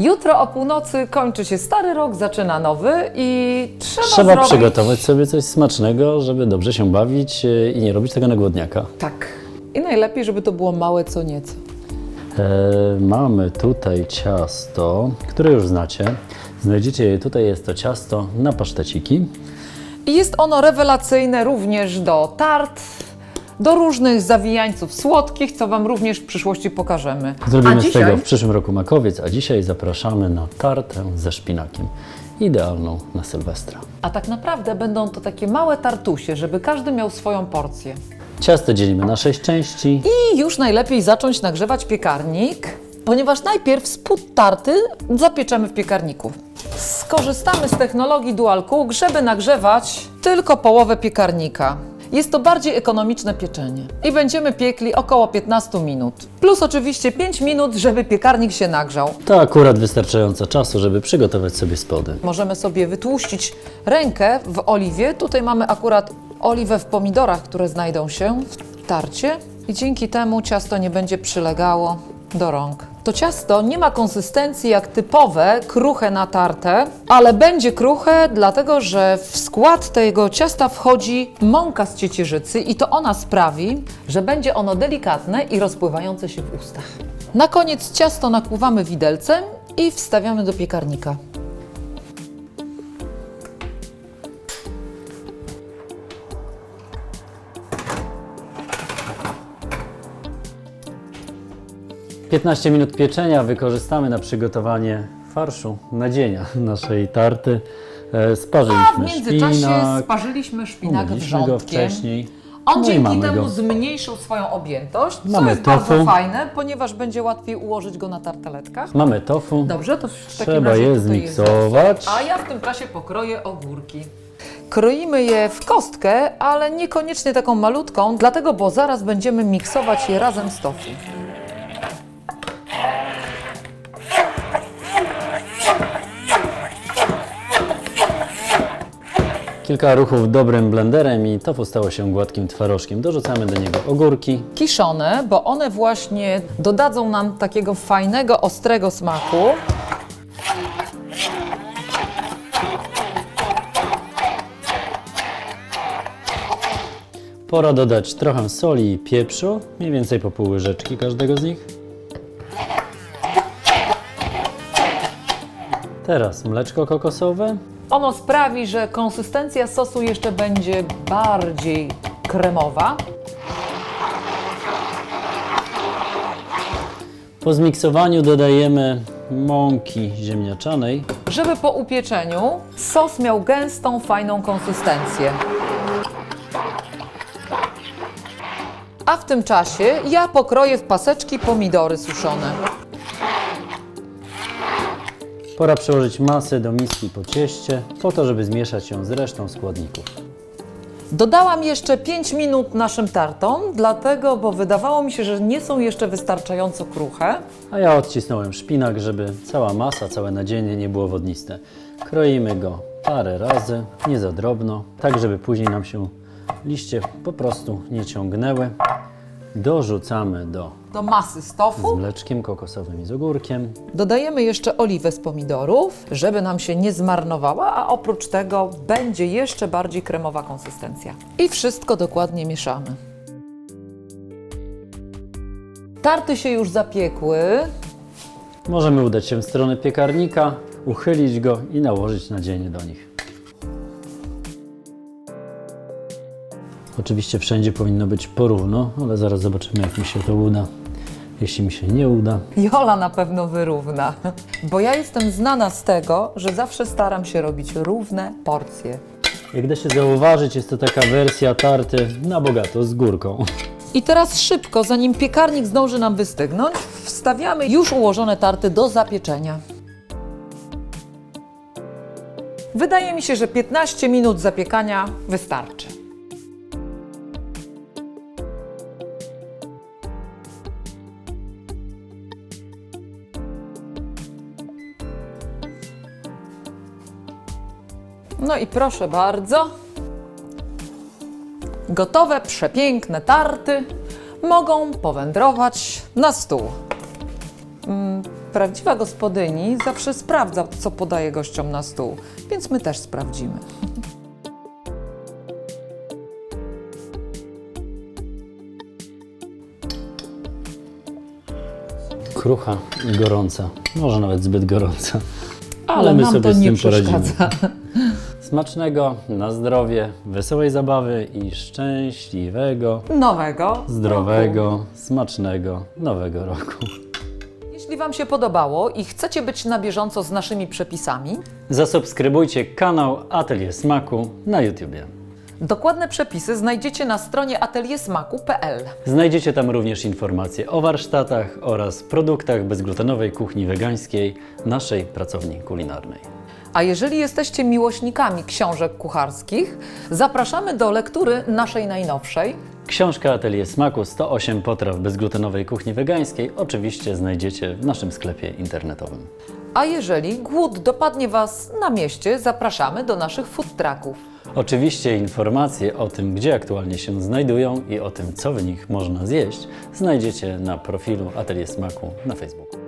Jutro o północy kończy się stary rok, zaczyna nowy i trzeba, Trzeba zrobić... przygotować sobie coś smacznego, żeby dobrze się bawić e, i nie robić tego na głodniaka. Tak. I najlepiej, żeby to było małe co nieco. E, mamy tutaj ciasto, które już znacie. Znajdziecie je tutaj, jest to ciasto na paszteciki. I jest ono rewelacyjne również do tart, do różnych zawijańców słodkich, co Wam również w przyszłości pokażemy. Zrobimy A z dzisiaj tego w przyszłym roku makowiec, a dzisiaj zapraszamy na tartę ze szpinakiem. Idealną na Sylwestra. A tak naprawdę będą to takie małe tartusie, żeby każdy miał swoją porcję. Ciasto dzielimy na sześć części. I już najlepiej zacząć nagrzewać piekarnik, ponieważ najpierw spód tarty zapieczemy w piekarniku. Skorzystamy z technologii Dual Cook, żeby nagrzewać tylko połowę piekarnika. Jest to bardziej ekonomiczne pieczenie. I będziemy piekli około 15 minut. Plus oczywiście 5 minut, żeby piekarnik się nagrzał. To akurat wystarczająco czasu, żeby przygotować sobie spody. Możemy sobie wytłuścić rękę w oliwie. Tutaj mamy akurat oliwę w pomidorach, które znajdą się w tarcie i dzięki temu ciasto nie będzie przylegało do rąk. To ciasto nie ma konsystencji jak typowe, kruche na tartę, ale będzie kruche, dlatego że w skład tego ciasta wchodzi mąka z ciecierzycy i to ona sprawi, że będzie ono delikatne i rozpływające się w ustach. Na koniec ciasto nakłuwamy widelcem i wstawiamy do piekarnika. – 15 minut pieczenia wykorzystamy na przygotowanie farszu, nadzienia naszej tarty. E, Sparzyliśmy A w międzyczasie szpinak, sparzyliśmy szpinak umyliśmy go wrzątkiem. wcześniej. On No i dzięki mamy temu go. zmniejszył swoją objętość, co Mamy jest bardzo tofu. fajne, ponieważ będzie łatwiej ułożyć go na tarteletkach. Mamy tofu. Dobrze, to w takim Trzeba razie je tutaj zmiksować. A ja w tym czasie pokroję ogórki. Kroimy je w kostkę, ale niekoniecznie taką malutką, dlatego, bo zaraz będziemy miksować je razem z tofu. Kilka ruchów dobrym blenderem i tofu stało się gładkim twarożkiem. Dorzucamy do niego ogórki. Kiszone, bo one właśnie dodadzą nam takiego fajnego, ostrego smaku. Pora dodać trochę soli i pieprzu, mniej więcej po pół łyżeczki każdego z nich. Teraz mleczko kokosowe. Ono sprawi, że konsystencja sosu jeszcze będzie bardziej kremowa. Po zmiksowaniu dodajemy mąki ziemniaczanej. żeby po upieczeniu sos miał gęstą, fajną konsystencję. A w tym czasie ja pokroję w paseczki pomidory suszone. Pora przełożyć masę do miski po cieście, po to, żeby zmieszać ją z resztą składników. Dodałam jeszcze 5 minut naszym tartom, dlatego, bo wydawało mi się, że nie są jeszcze wystarczająco kruche. A ja odcisnąłem szpinak, żeby cała masa, całe nadzienie nie było wodniste. Kroimy go parę razy, nie za drobno, tak żeby później nam się liście po prostu nie ciągnęły. Dorzucamy do Do masy z z tofu mleczkiem kokosowym i z ogórkiem. dodajemy jeszcze oliwę z pomidorów, żeby nam się nie zmarnowała, a oprócz tego będzie jeszcze bardziej kremowa konsystencja. I wszystko dokładnie mieszamy. Tarty się już zapiekły. Możemy udać się w stronę piekarnika, uchylić go i nałożyć nadzienie do nich. Oczywiście wszędzie powinno być porówno, ale zaraz zobaczymy jak mi się to uda. Jeśli mi się nie uda, Jola na pewno wyrówna, bo ja jestem znana z tego, że zawsze staram się robić równe porcje. Jak da się zauważyć, jest to taka wersja tarty na bogato z górką. I teraz szybko, zanim piekarnik zdąży nam wystygnąć, wstawiamy już ułożone tarty do zapieczenia. Wydaje mi się, że 15 minut zapiekania wystarczy. No i proszę bardzo. Gotowe, przepiękne tarty mogą powędrować na stół. Mm, Prawdziwa gospodyni zawsze sprawdza, co podaje gościom na stół, więc my też sprawdzimy. Krucha i gorąca. Może nawet zbyt gorąca. Ale, Ale my sobie to z tym poradzimy. Smacznego, na zdrowie, wesołej zabawy i szczęśliwego, Nowego. zdrowego, smacznego nowego roku. Jeśli Wam się podobało i chcecie być na bieżąco z naszymi przepisami, Zasubskrybujcie kanał Atelier Smaku na YouTubie. dokładne przepisy znajdziecie na stronie ateliersmaku.pl. Znajdziecie tam również informacje o warsztatach oraz produktach bezglutenowej kuchni wegańskiej naszej pracowni kulinarnej. A jeżeli jesteście miłośnikami książek kucharskich, zapraszamy do lektury naszej najnowszej. Książka Atelier Smaku 108 potraw bezglutenowej kuchni wegańskiej oczywiście znajdziecie w naszym sklepie internetowym. A jeżeli głód dopadnie Was na mieście, zapraszamy do naszych food trucków. Oczywiście informacje o tym, gdzie aktualnie się znajdują i o tym, co w nich można zjeść, znajdziecie na profilu Atelier Smaku na Facebooku.